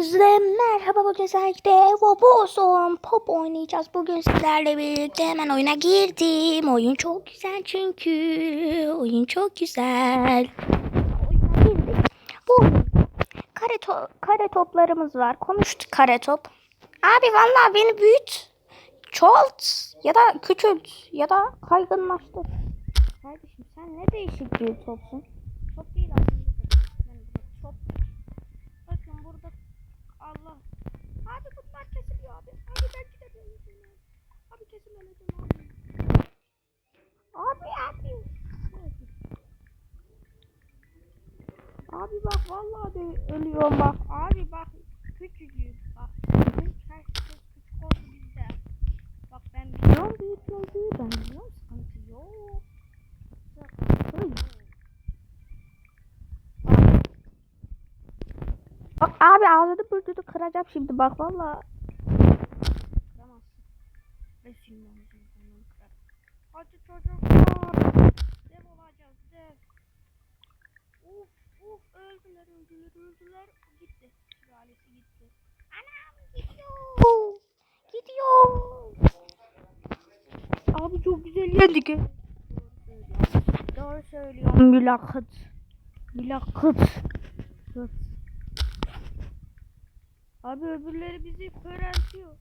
Hepinize merhaba bugün sizlerle Wobozon Pop oynayacağız. Bugün sizlerle birlikte hemen oyuna girdim. Oyun çok güzel çünkü. Oyun çok güzel. Oyuna girdik. Bu. Kare, to- kare toplarımız var. Konuştuk kare top. Abi vallahi beni büyüt. Çoğalt. Ya da küçült. Ya da kaygınlaştır. Kardeşim sen ne değişik bir topsun. Allah. Abi bunlar kesiliyor abi. Abi ben gidemiyorum. Abi kesin öleceğim abi. Abi abi. Abi bak vallahi de ölüyorum bak. Abi bak küçücük bak. Bizim herkes küçük oldu bizde. Bak ben biliyorum büyütmeyi. Ben biliyorum sıkıntı yok. Sıkıntı yok. Bak abi ağladı burnunu kıracağım şimdi bak valla. Kıramazsın. Ben şimdi burnunu kırarım. Hadi çocuklar. Dev olacağız dev. Uf uf öldüler öldüler öldüler. Gitti. Sülalesi gitti. Anam gidiyor. Gidiyor. Abi çok güzel yendik. Doğru söylüyorum. Mülakıt. Mülakıt. Mülakıt. Abi öbürleri bizi köreltiyor.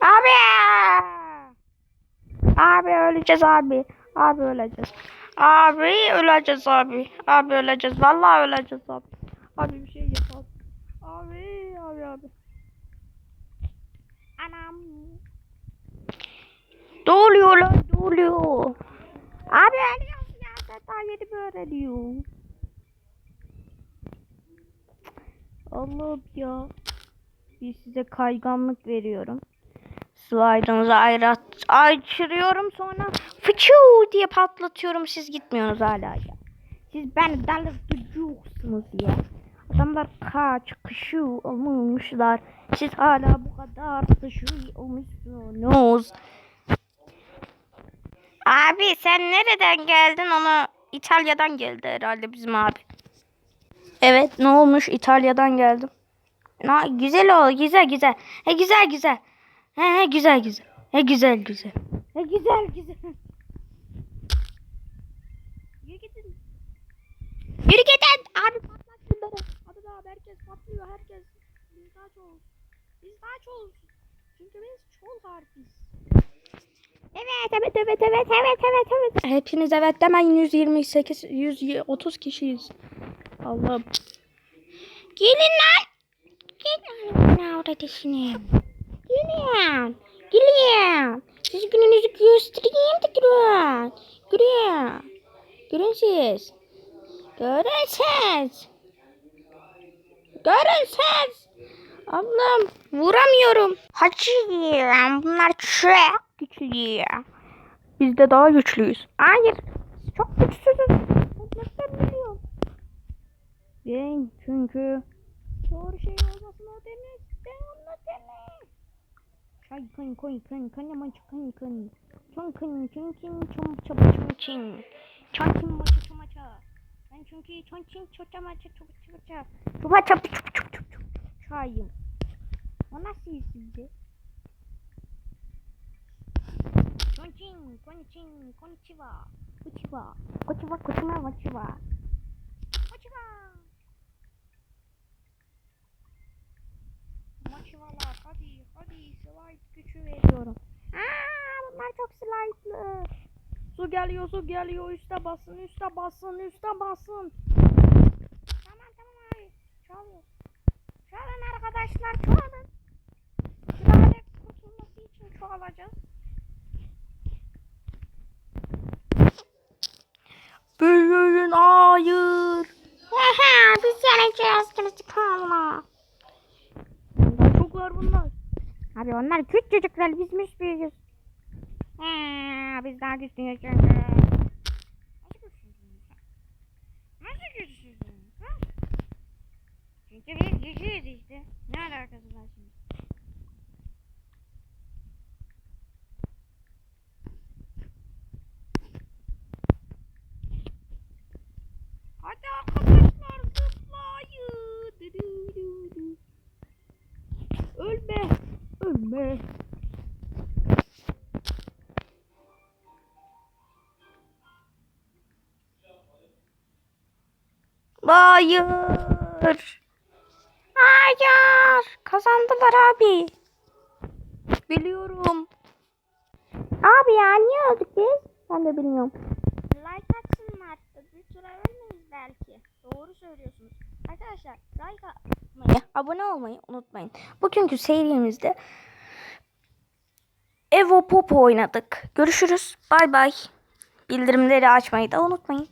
Abi! Abi öleceğiz abi. Abi öleceğiz. Abi öleceğiz abi. Abi öleceğiz. Vallahi öleceğiz abi. Abi bir şey yapalım. Abi abi abi. Anam. Doğuluyor lan doğuluyor. Abi ölüyoruz ya. Daha yeni böyle diyor. Allah'ım ya. Bir size kayganlık veriyorum slide'ınızı ayrat, açırıyorum sonra fıçı diye patlatıyorum siz gitmiyorsunuz hala ya. Siz beni delirtiyorsunuz ya. Adamlar kaç kışı olmuşlar. Siz hala bu kadar kışı olmuşsunuz. Abi sen nereden geldin onu İtalya'dan geldi herhalde bizim abi. Evet ne olmuş İtalya'dan geldim. Na, güzel o güzel güzel. He güzel güzel. He he güzel güzel. He güzel güzel. He güzel güzel. Yürü gidin. Yürü gidin. Abi patlat şunları. Hadi daha herkes patlıyor herkes. Biz daha çoğuz. Biz daha çoğuz. Çünkü biz çoğul harfiz. Evet evet evet evet evet evet evet. Hepiniz evet demeyin 128 130 kişiyiz. Allah'ım. Gelin lan. Gelin. Ne orada düşüneyim. Gülüyorum. Gülüyorum. Siz gününüzü göstereyim de gülün. Gülün. Gülün siz. Görün siz. Görün siz. Allah'ım vuramıyorum. Hacı bunlar çok güçlü. Biz de daha güçlüyüz. Hayır. Çok güçsüzüz. Ben biliyorum. Ben çünkü doğru şey olmasın o demez. Ben onu demem. Kın koy kın kın yaman çıkın kın. Çon kın çın çın çom çaba çon çin. Çon çin maça çamaça. Ben çünkü çon çin çoça maça çop çoça. Çopa çop çop çop çop çop. Çayım. O nasıl sizce? Çon çin kon çin konnichiwa. Konnichiwa. Konnichiwa konnichiwa konnichiwa. Konnichiwa. Mochivalar hadi hadi slide gücü veriyorum. Aa, bunlar çok slide'lı. Su geliyor su geliyor üste basın üste basın üste basın. Tamam tamam abi çalıyor. Çalın arkadaşlar çalın. Sülale kurtulması için çoğalacağız. Büyüyün hayır. Biz yeneceğiz kimisi kalma. Bunlar çok var bunlar. Abi onlar küçücükler biz müş büyüğüz. Aa, biz daha güçlüyüz çünkü. Nasıl? Ha? Çünkü biz güçlüyüz işte. Ne alakası var şimdi? Hayır. Hayır. Kazandılar abi. Biliyorum. Abi ya niye öldük biz? Ben de bilmiyorum. Like atsınlar. Bir süre ölmeyiz belki. Doğru söylüyorsunuz. Arkadaşlar like atmayı, abone olmayı unutmayın. Bugünkü serimizde Evo Pop oynadık. Görüşürüz. Bay bay. Bildirimleri açmayı da unutmayın.